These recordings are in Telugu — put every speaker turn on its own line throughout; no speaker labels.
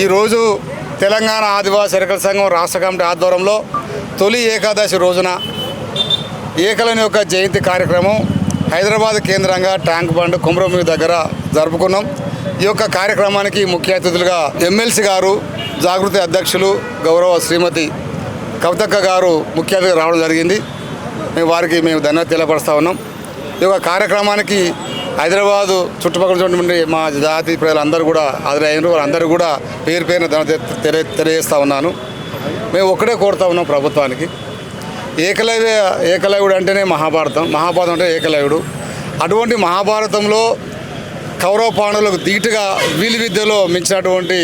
ఈరోజు తెలంగాణ ఆదివాసీ ఎరకల సంఘం రాష్ట్ర కమిటీ ఆధ్వర్యంలో తొలి ఏకాదశి రోజున ఏకలని యొక్క జయంతి కార్యక్రమం హైదరాబాద్ కేంద్రంగా ట్యాంక్ బండ్ కుమ్రమీ దగ్గర జరుపుకున్నాం. ఈ యొక్క కార్యక్రమానికి ముఖ్య అతిథులుగా ఎమ్మెల్సీ గారు జాగృతి అధ్యక్షులు గౌరవ శ్రీమతి కవితక్క గారు ముఖ్య అతిథి రావడం జరిగింది. మేము వారికి మేము ధన్యవాదాలు తెలియపరుస్తూ ఉన్నాం. ఈ యొక్క కార్యక్రమానికి హైదరాబాదు చుట్టుపక్కల నుండి మా జాతి ప్రజలందరూ కూడా హాజరైన వారందరూ కూడా పేరు పేరున తెలియ తెలియజేస్తూ ఉన్నాను. మేము ఒక్కడే కోరుతా ఉన్నాం ప్రభుత్వానికి. ఏకలవ్య ఏకలవ్యుడు అంటేనే మహాభారతం. మహాభారతం అంటే ఏకలవ్యుడు. అటువంటి మహాభారతంలో కౌరవ పాండవులకు ధీటుగా వీలి విద్యలో మించినటువంటి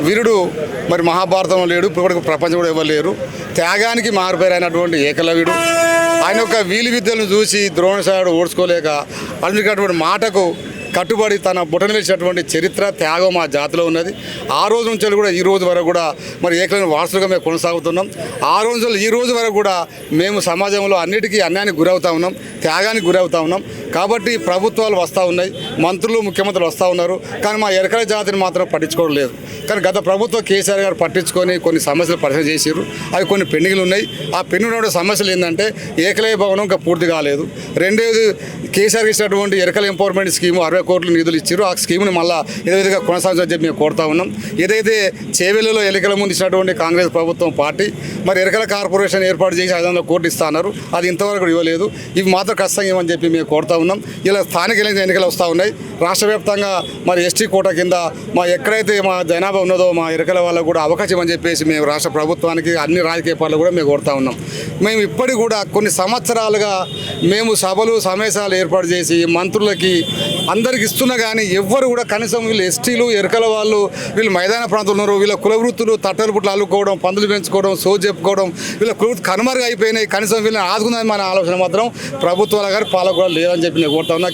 వీరుడు మరి మహాభారతంలో లేడు. ఇప్పటికి ప్రపంచం కూడా ఎవరు లేరు. త్యాగానికి మారుపేరైనటువంటి ఏకలవ్యుడు. ఆయన యొక్క వీలు విద్యలను చూసి ద్రోణసాయుడు ఓడ్చుకోలేక అందుకటువంటి మాటకు కట్టుబడి తన బుటన వేసినటువంటి చరిత్ర త్యాగం మా జాతిలో ఉన్నది. ఆ రోజు నుంచి కూడా ఈ రోజు వరకు కూడా మరి ఏకలైన వారసులుగా మేము కొనసాగుతున్నాం. ఆ రోజు ఈ రోజు వరకు కూడా మేము సమాజంలో అన్నిటికీ అన్యాయానికి గురవుతా ఉన్నాం త్యాగానికి గురవుతా ఉన్నాం. కాబట్టి ప్రభుత్వాలు వస్తూ ఉన్నాయి మంత్రులు ముఖ్యమంత్రులు వస్తూ ఉన్నారు. కానీ మా ఎరకల జాతిని మాత్రం పట్టించుకోవడం లేదు. కానీ గత ప్రభుత్వం కేసీఆర్ గారు పట్టించుకొని కొన్ని సమస్యలు పరిశీలన చేసారు అవి కొన్ని పెండింగ్లు ఉన్నాయి. ఆ పెండింగ్ సమస్యలు ఏంటంటే ఏకలయ భవనం ఇంకా పూర్తి కాలేదు. రెండోది కేసీఆర్ ఇచ్చినటువంటి ఎరకల ఎంపవర్మెంట్ స్కీమ్ అరవై కోట్ల నిధులు ఇచ్చారు ఆ స్కీమ్ని మళ్ళీ ఏదైతే కొనసాగించని చెప్పి మేము కోరుతా ఉన్నాం. ఏదైతే చేవెళ్ళలో ఎన్నికల ముందు ఇచ్చినటువంటి కాంగ్రెస్ ప్రభుత్వం పార్టీ మరి ఎరకల కార్పొరేషన్ ఏర్పాటు చేసి ఐదు వందల కోట్లు ఇస్తా అన్నారు. అది ఇంతవరకు ఇవ్వలేదు. ఇవి మాత్రం ఖచ్చితంగా ఇవ్వని చెప్పి మేము కోరుతా ఉన్నాం. ఇలా స్థానిక ఎన్నికలు వస్తూ ఉన్నాయి. రాష్ట్ర వ్యాప్తంగా మరి ఎస్టీ కోట కింద మా ఎక్కడైతే మా జనాభా ఉన్నదో మా ఎరకల వాళ్ళకు కూడా అవకాశం అని చెప్పేసి మేము రాష్ట్ర ప్రభుత్వానికి అన్ని రాజకీయ పార్టీలు కూడా మేము కోరుతా ఉన్నాం. మేము ఇప్పటికి కూడా కొన్ని సంవత్సరాలుగా మేము సభలు సమావేశాలు ఏర్పాటు చేసి మంత్రులకి అందరికి ఇస్తున్నా కానీ ఎవ్వరు కూడా కనీసం వీళ్ళు ఎస్టీలు ఎరకల వాళ్ళు వీళ్ళు మైదాన ప్రాంతంలో ఉన్నారు. వీళ్ళ కుల వృత్తులు తట్టలు పుట్లు అల్లుకోవడం పందులు పెంచుకోవడం సో చెప్పుకోవడం వీళ్ళ కుల కనుమరుగా అయిపోయినాయి కనీసం వీళ్ళని ఆదుకుందని మన ఆలోచన మాత్రం ప్రభుత్వాల గారు పాలకులు లేదని చెప్పి నేను కోరుతా ఉన్నా